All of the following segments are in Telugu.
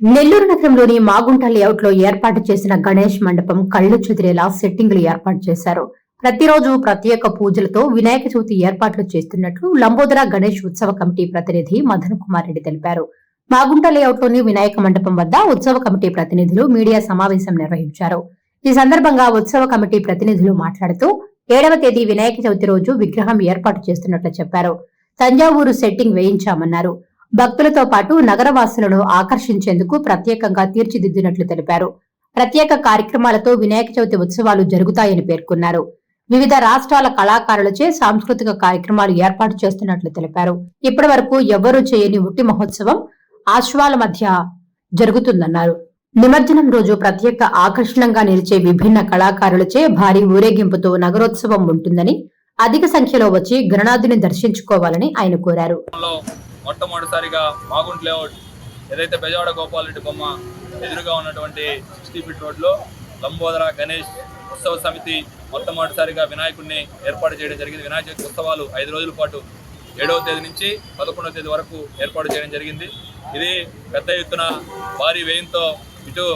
నెల్లూరు నగరంలోని మాగుంట లేఅవుట్లో ఏర్పాటు చేసిన గణేష్ మండపం కళ్ళు చెదిరేలా సెట్టింగ్లు ఏర్పాటు చేశారు. ప్రతిరోజు ప్రత్యేక పూజలతో వినాయక చవితి ఏర్పాట్లు చేస్తున్నట్లు లంబోదర గణేష్ ఉత్సవ కమిటీ ప్రతినిధి మదన్ కుమార్ రెడ్డి తెలిపారు. మాగుంట లేఅవుట్లోని వినాయక మండపం వద్ద ఉత్సవ కమిటీ ప్రతినిధులు మీడియా సమావేశం నిర్వహించారు. ఈ సందర్భంగా ఉత్సవ కమిటీ ప్రతినిధులు మాట్లాడుతూ ఏడవ తేదీ వినాయక చవితి రోజు విగ్రహం ఏర్పాటు చేస్తున్నట్లు చెప్పారు. తంజావూరు సెట్టింగ్ వేయించామన్నారు. భక్తులతో పాటు నగరవాసులను ఆకర్షించేందుకు ప్రత్యేకంగా తీర్చిదిద్దినట్లు తెలిపారు. ప్రత్యేక కార్యక్రమాలతో వినాయక చవితి ఉత్సవాలు జరుగుతాయని పేర్కొన్నారు. వివిధ రాష్ట్రాల కళాకారులచే సాంస్కృతిక కార్యక్రమాలు ఏర్పాటు చేస్తున్నట్లు తెలిపారు. ఇప్పటి వరకు ఎవ్వరూ చేయని ఉట్టి మహోత్సవం ఆశ్వాల మధ్య జరుగుతుందన్నారు. నిమజ్జనం రోజు ప్రత్యేక ఆకర్షణంగా నిలిచే విభిన్న కళాకారులచే భారీ ఊరేగింపుతో నగరోత్సవం ఉంటుందని అధిక సంఖ్యలో వచ్చి గణనాథుని దర్శించుకోవాలని ఆయన కోరారు. మొట్టమొదటిసారిగా మాగుంట్ లేఅవుట్ ఏదైతే బెజవాడ గోపాలరెడ్డి బొమ్మ ఎదురుగా ఉన్నటువంటి సిక్స్టీ ఫీట్ రోడ్లో లంబోదర గణేష్ ఉత్సవ సమితి మొట్టమొదటిసారిగా వినాయకుడిని ఏర్పాటు చేయడం జరిగింది. వినాయక చవితి ఉత్సవాలు ఐదు రోజుల పాటు ఏడవ తేదీ నుంచి పదకొండవ తేదీ వరకు ఏర్పాటు చేయడం జరిగింది. ఇది పెద్ద ఎత్తున భారీ వ్యయంతో ఇటు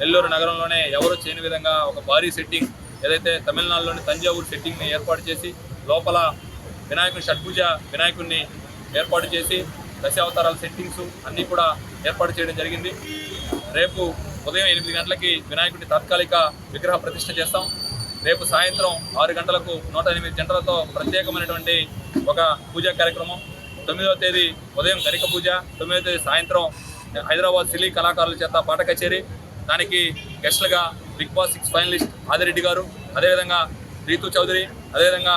నెల్లూరు నగరంలోనే ఎవరు చేయని విధంగా ఒక భారీ సెట్టింగ్ ఏదైతే తమిళనాడులోని తంజావూరు సెట్టింగ్ని ఏర్పాటు చేసి లోపల వినాయకుని షడ్భుజ వినాయకుడిని ఏర్పాటు చేసి దశావతారాల సెట్టింగ్స్ అన్నీ కూడా ఏర్పాటు చేయడం జరిగింది. రేపు ఉదయం ఎనిమిది గంటలకి వినాయకుడి తాత్కాలిక విగ్రహ ప్రతిష్ట చేస్తాం. రేపు సాయంత్రం ఆరు గంటలకు నూట ఎనిమిది గంటలతో ప్రత్యేకమైనటువంటి ఒక పూజా కార్యక్రమం. తొమ్మిదవ తేదీ ఉదయం గరిక పూజ తొమ్మిదవ తేదీ సాయంత్రం హైదరాబాద్ సిలీ కళాకారుల చేత పాట కచేరీ. దానికి గెస్ట్లుగా Bigg Boss six finalist Adireddy గారు అదేవిధంగా రీతు చౌదరి అదేవిధంగా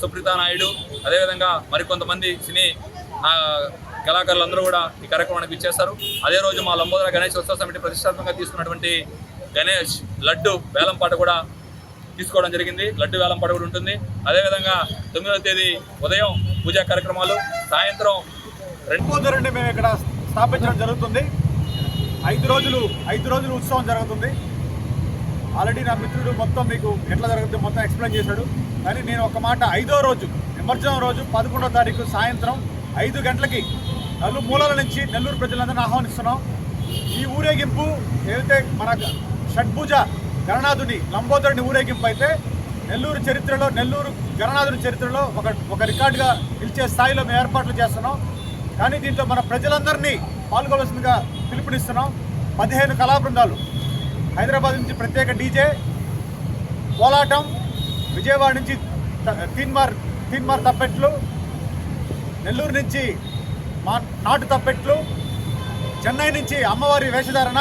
సుప్రీతా నాయుడు అదేవిధంగా మరికొంతమంది సినీ కళాకారులందరూ కూడా ఈ కార్యక్రమానికి ఇచ్చేస్తారు అదే రోజు మా లంబోదర గణేష్ ఉత్సవ సమితి ప్రతిష్టాత్మకంగా తీసుకున్నటువంటి గణేష్ లడ్డు వేలం పాట కూడా తీసుకోవడం జరిగింది. లడ్డు వేలం పాట కూడా ఉంటుంది. అదేవిధంగా తొమ్మిదవ తేదీ ఉదయం పూజా కార్యక్రమాలు సాయంత్రం రెండు లంబోదరుని మేము ఇక్కడ స్థాపించడం జరుగుతుంది. ఐదు రోజులు ఐదు రోజులు ఉత్సవం జరుగుతుంది. ఆల్రెడీ నా మిత్రుడు మొత్తం మీకు ఎట్లా జరుగుతుంది మొత్తం ఎక్స్ప్లెయిన్ చేశాడు. కానీ నేను ఒక మాట ఐదో రోజు నిమజ్జనం రోజు పదకొండో తారీఖు సాయంత్రం ఐదు గంటలకి నలు మూలల నుంచి నెల్లూరు ప్రజలందరినీ ఆహ్వానిస్తున్నాం. ఈ ఊరేగింపు ఏదైతే మన షడ్భుజ గణనాథుని లంబోదరుని ఊరేగింపు అయితే నెల్లూరు చరిత్రలో నెల్లూరు గణనాథుని చరిత్రలో ఒక ఒక రికార్డుగా నిలిచే స్థాయిలో మేము ఏర్పాట్లు చేస్తున్నాం. కానీ దీంట్లో మన ప్రజలందరినీ పాల్గొవలసిందిగా పిలుపునిస్తున్నాం. పదిహేను కళా బృందాలు హైదరాబాద్ నుంచి ప్రత్యేక డీజే కోలాటం విజయవాడ నుంచి తీన్మార్ తీన్మార్ తప్పెట్లు నెల్లూరు నుంచి మా నాటు తప్పెట్లు చెన్నై నుంచి అమ్మవారి వేషధారణ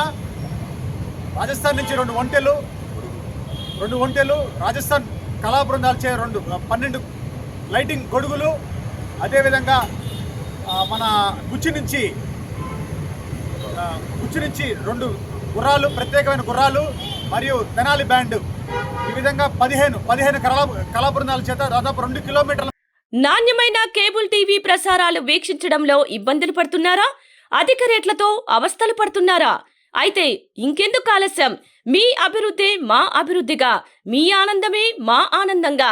రాజస్థాన్ నుంచి రెండు ఒంటెలు రెండు ఒంటెలు రాజస్థాన్ కళా బృందాలచే రెండు పన్నెండు లైటింగ్ గొడుగులు. అదేవిధంగా మన గుచ్చి నుంచి గుచ్చి నుంచి రెండు గుర్రాలు ప్రత్యేకమైన గుర్రాలు మరియు తెనాలి బ్యాండ్. ఈ విధంగా పదిహేను పదిహేను కళా కళా బృందాల చేత దాదాపు రెండు కిలోమీటర్ల నాణ్యమైన కేబుల్ టీవీ ప్రసారాలు వీక్షించడంలో ఇబ్బందులు పడుతున్నారా? అధిక రేట్లతో అవస్థలు పడుతున్నారా? అయితే ఇంకెందుకు ఆలస్యం? మీ అభివృద్ధి మా అభివృద్ధిగా. మీ ఆనందమే మా ఆనందంగా.